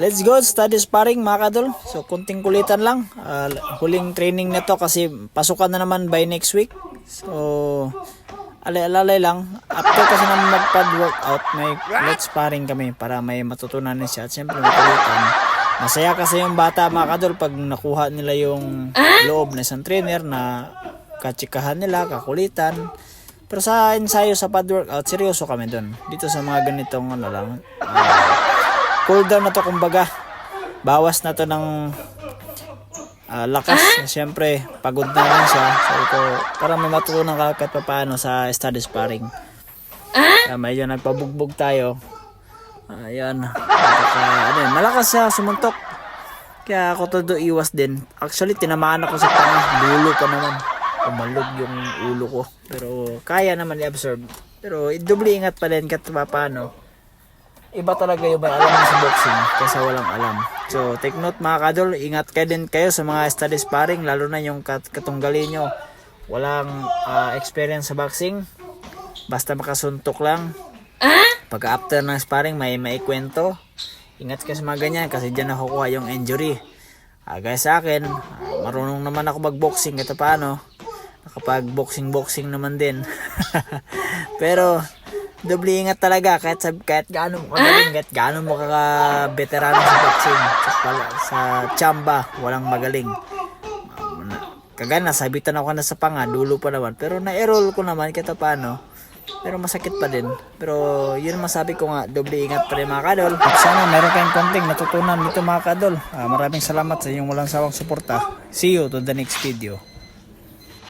Let's go, study sparring mga kadol. So, kunting kulitan lang. Ah, huling training na to kasi pasukan na naman by next week. So, alay-alalay lang. After kasi naman mag-pad workout, may let's sparring kami para may matutunan din siya. At syempre may kulitan. Masaya kasi yung bata mga kadol pag nakuha nila yung loob na isang trainer na katsikahan nila, kakulitan. Pero sa ensayo sa pad workout, seryoso kami doon. Dito sa mga ganitong ano lang, ah, cool down na to kumbaga. Bawas na to ng ah, lakas. Siyempre, pagod na rin siya. So ito, para may matutunan ka kahit paano sa study sparring. Kaya medyo nagpabugbog tayo. Ayan. Napaka, ano malakas siya sumuntok. Kaya ako todo iwas din. Actually, tinamaan ako sa panga. Dulo pa naman. Umalog yung ulo ko. Pero kaya naman i-absorb. Pero doble ingat pa din kahit pa paano iba talaga yung may alam sa boxing kaysa walang alam. So, take note mga kadol, ingat kayo din kayo sa mga study sparring, lalo na yung kat katunggali nyo. Walang ah, experience sa boxing, basta makasuntok lang. Pag after ng sparring, may maikwento. Ingat kayo sa mga ganyan kasi dyan nakukuha yung injury. Ah, guys sa akin, ah, marunong naman ako mag-boxing kahit paano. Nakapag boxing-boxing naman din. Pero, doble ingat talaga kahit sa kahit gaano mo kagaling, kahit gaano mo ka veterano sa boxing sa, pala- sa chamba, walang magaling. Na- Kagana, sabitan ako na sa panga, dulo pa naman. Pero na-roll ko naman kahit paano. Pero masakit pa din. Pero yun masabi ko nga, doble ingat pa rin mga kadol. At sana meron kayong konting natutunan dito mga kadol. Ah, maraming salamat sa inyong walang sawang suporta. See you to the next video.